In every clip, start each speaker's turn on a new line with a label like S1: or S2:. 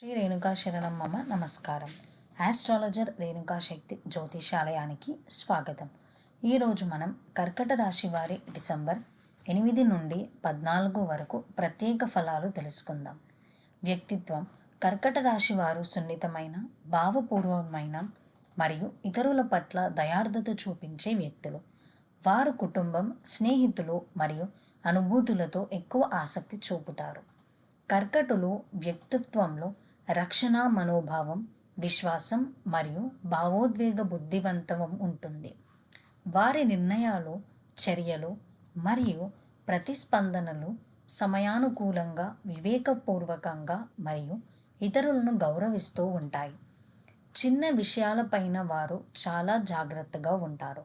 S1: శ్రీ రేణుకా శరణం మమ నమస్కారం. ఆస్ట్రాలజర్ రేణుకా శక్తి జ్యోతిషాలయానికి స్వాగతం. ఈరోజు మనం కర్కట రాశి వారి డిసెంబర్ ఎనిమిది నుండి పద్నాలుగు వరకు ప్రత్యేక ఫలాలు తెలుసుకుందాం. వ్యక్తిత్వం కర్కట రాశి వారు సున్నితమైన భావపూర్వమైన మరియు ఇతరుల పట్ల దయార్థత చూపించే వ్యక్తులు. వారు కుటుంబం స్నేహితులు మరియు అనుభూతులతో ఎక్కువ ఆసక్తి చూపుతారు. కర్కటులు వ్యక్తిత్వంలో రక్షణ మనోభావం విశ్వాసం మరియు భావోద్వేగ బుద్ధివంతం ఉంటుంది. వారి నిర్ణయాలు చర్యలు మరియు ప్రతిస్పందనలు సమయానుకూలంగా వివేకపూర్వకంగా మరియు ఇతరులను గౌరవిస్తూ ఉంటాయి. చిన్న విషయాలపైన వారు చాలా జాగ్రత్తగా ఉంటారు.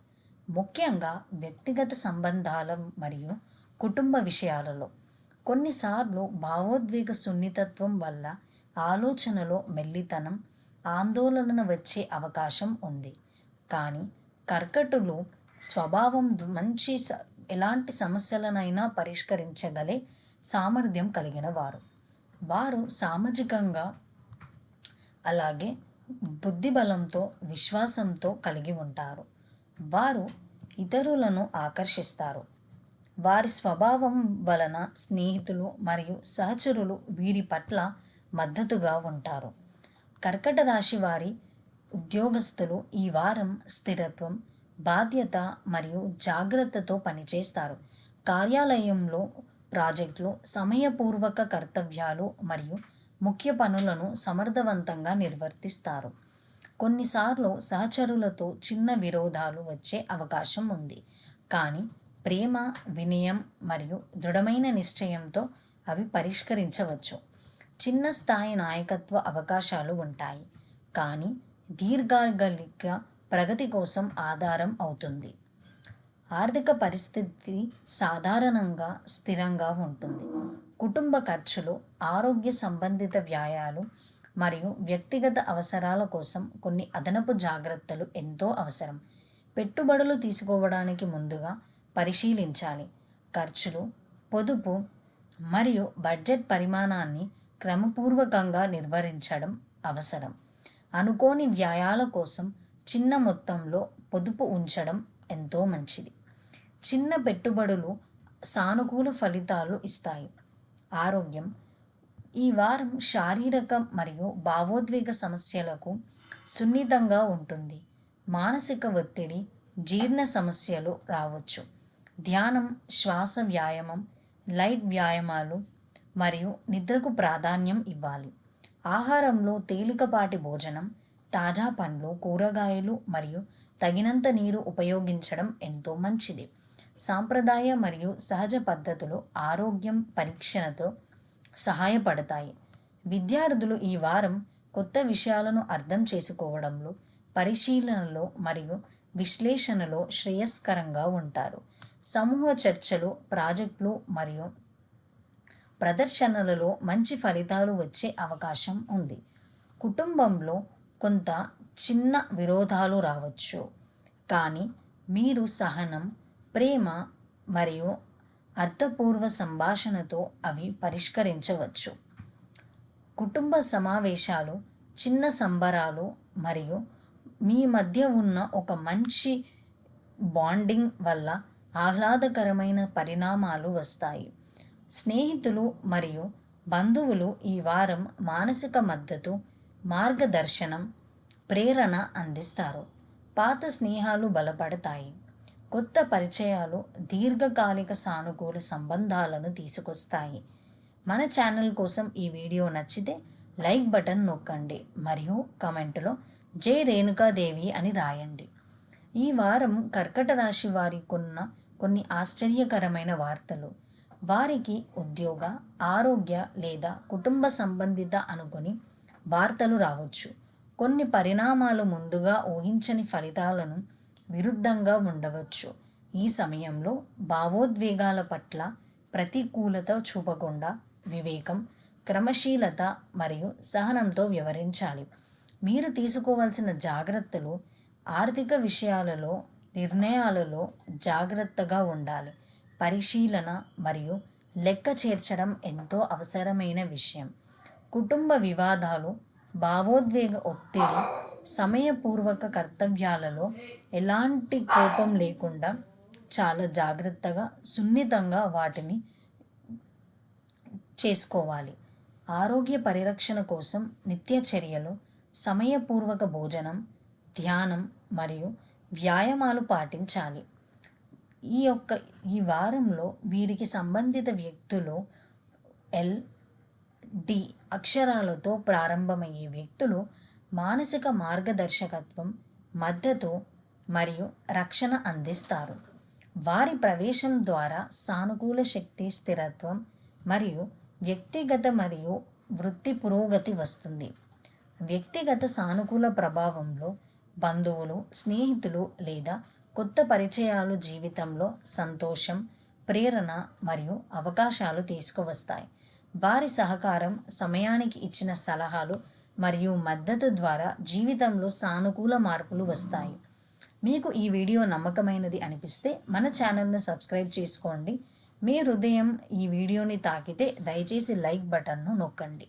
S1: ముఖ్యంగా వ్యక్తిగత సంబంధాల మరియు కుటుంబ విషయాలలో. కొన్నిసార్లు భావోద్వేగ సున్నితత్వం వల్ల ఆలోచనలో మెల్లితనం ఆందోళన వచ్చే అవకాశం ఉంది. కానీ కర్కటులు స్వభావం మంచి స ఎలాంటి సమస్యలనైనా పరిష్కరించగలే సామర్థ్యం కలిగిన వారు. వారు సామాజికంగా అలాగే బుద్ధిబలంతో విశ్వాసంతో కలిగి ఉంటారు. వారు ఇతరులను ఆకర్షిస్తారు. వారి స్వభావం వలన స్నేహితులు మరియు సహచరులు వీరి పట్ల మద్దతుగా ఉంటారు. కర్కట రాశి వారి ఉద్యోగస్తులు ఈ వారం స్థిరత్వం బాధ్యత మరియు జాగ్రత్తతో పనిచేస్తారు. కార్యాలయంలో ప్రాజెక్టులు సమయపూర్వక కర్తవ్యాలు మరియు ముఖ్య పనులను సమర్థవంతంగా నిర్వర్తిస్తారు. కొన్నిసార్లు సహచరులతో చిన్న విరోధాలు వచ్చే అవకాశం ఉంది. కానీ ప్రేమ వినయం మరియు దృఢమైన నిశ్చయంతో అవి పరిష్కరించవచ్చు. చిన్న స్థాయి నాయకత్వ అవకాశాలు ఉంటాయి. కానీ దీర్ఘకాలిక ప్రగతి కోసం ఆధారం అవుతుంది. ఆర్థిక పరిస్థితి సాధారణంగా స్థిరంగా ఉంటుంది. కుటుంబ ఖర్చులు ఆరోగ్య సంబంధిత వ్యాయాలు మరియు వ్యక్తిగత అవసరాల కోసం కొన్ని అదనపు జాగ్రత్తలు ఎంతో అవసరం. పెట్టుబడులు తీసుకోవడానికి ముందుగా పరిశీలించాలి. ఖర్చులు పొదుపు మరియు బడ్జెట్ పరిమాణాన్ని క్రమపూర్వకంగా నిర్వహించడం అవసరం. అనుకోని వ్యాయాల కోసం చిన్న మొత్తంలో పొదుపు ఉంచడం ఎంతో మంచిది. చిన్న పెట్టుబడులు సానుకూల ఫలితాలు ఇస్తాయి. ఆరోగ్యం. ఈ వారం శారీరక మరియు భావోద్వేగ సమస్యలకు సున్నితంగా ఉంటుంది. మానసిక ఒత్తిడి జీర్ణ సమస్యలు రావచ్చు. ధ్యానం శ్వాస వ్యాయామం లైట్ వ్యాయామాలు మరియు నిద్రకు ప్రాధాన్యం ఇవ్వాలి. ఆహారంలో తేలికపాటి భోజనం తాజా పండ్లు కూరగాయలు మరియు తగినంత నీరు ఉపయోగించడం ఎంతో మంచిది. సాంప్రదాయ మరియు సహజ పద్ధతులు ఆరోగ్యం పరీక్షణతో సహాయపడతాయి. విద్యార్థులు ఈ వారం కొత్త విషయాలను అర్థం చేసుకోవడంలో పరిశీలనలో మరియు విశ్లేషణలో శ్రేయస్కరంగా ఉంటారు. సమూహ చర్చలు ప్రాజెక్టులు మరియు ప్రదర్శనలలో మంచి ఫలితాలు వచ్చే అవకాశం ఉంది. కుటుంబంలో కొంత చిన్న విరోధాలు రావచ్చు. కానీ మీరు సహనం ప్రేమ మరియు అర్థపూర్వ సంభాషణతో అవి పరిష్కరించవచ్చు. కుటుంబ సమావేశాలు చిన్న సంబరాలు మరియు మీ మధ్య ఉన్న ఒక మంచి బాండింగ్ వల్ల ఆహ్లాదకరమైన పరిణామాలు వస్తాయి. స్నేహితులు మరియు బంధువులు ఈ వారం మానసిక మద్దతు మార్గదర్శనం ప్రేరణ అందిస్తారు. పాత స్నేహాలు బలపడతాయి. కొత్త పరిచయాలు దీర్ఘకాలిక సానుకూల సంబంధాలను తీసుకొస్తాయి. మన ఛానల్ కోసం ఈ వీడియో నచ్చితే లైక్ బటన్ నొక్కండి మరియు కమెంటులో జై రేణుకాదేవి అని రాయండి. ఈ వారం కర్కట రాశి వారికున్న కొన్ని ఆశ్చర్యకరమైన వార్తలు. వారికి ఉద్యోగ ఆరోగ్య లేదా కుటుంబ సంబంధిత అనుకుని వార్తలు రావచ్చు. కొన్ని పరిణామాలు ముందుగా ఊహించని ఫలితాలను విరుద్ధంగా ఉండవచ్చు. ఈ సమయంలో భావోద్వేగాల పట్ల ప్రతికూలత చూపకుండా వివేకం క్రమశీలత మరియు సహనంతో వ్యవహరించాలి. మీరు తీసుకోవాల్సిన జాగ్రత్తలు ఆర్థిక విషయాలలో నిర్ణయాలలో జాగ్రత్తగా ఉండాలి. పరిశీలన మరియు లెక్క చేర్చడం ఎంతో అవసరమైన విషయం. కుటుంబ వివాదాలు భావోద్వేగ ఒత్తిడి సమయపూర్వక కర్తవ్యాలలో ఎలాంటి కోపం లేకుండా చాలా జాగ్రత్తగా సున్నితంగా వాటిని చేసుకోవాలి. ఆరోగ్య పరిరక్షణ కోసం నిత్య చర్యలు సమయపూర్వక భోజనం ధ్యానం మరియు వ్యాయామాలు పాటించాలి. ఈ యొక్క ఈ వారంలో వీరికి సంబంధిత వ్యక్తులు ఎల్ డి అక్షరాలతో ప్రారంభమయ్యే వ్యక్తులు మానసిక మార్గదర్శకత్వం మద్దతు మరియు రక్షణ అందిస్తారు. వారి ప్రవేశం ద్వారా సానుకూల శక్తి స్థిరత్వం మరియు వ్యక్తిగత మరియు వృత్తి పురోగతి వస్తుంది. వ్యక్తిగత సానుకూల ప్రభావంలో బంధువులు స్నేహితులు లేదా కొత్త పరిచయాలు జీవితంలో సంతోషం ప్రేరణ మరియు అవకాశాలు తీసుకువస్తాయి. వారి సహకారం సమయానికి ఇచ్చిన సలహాలు మరియు మద్దతు ద్వారా జీవితంలో సానుకూల మార్పులు వస్తాయి. మీకు ఈ వీడియో నమ్మకమైనది అనిపిస్తే మన ఛానల్ను సబ్స్క్రైబ్ చేసుకోండి. మీ హృదయం ఈ వీడియోని తాకితే దయచేసి లైక్ బటన్ను నొక్కండి.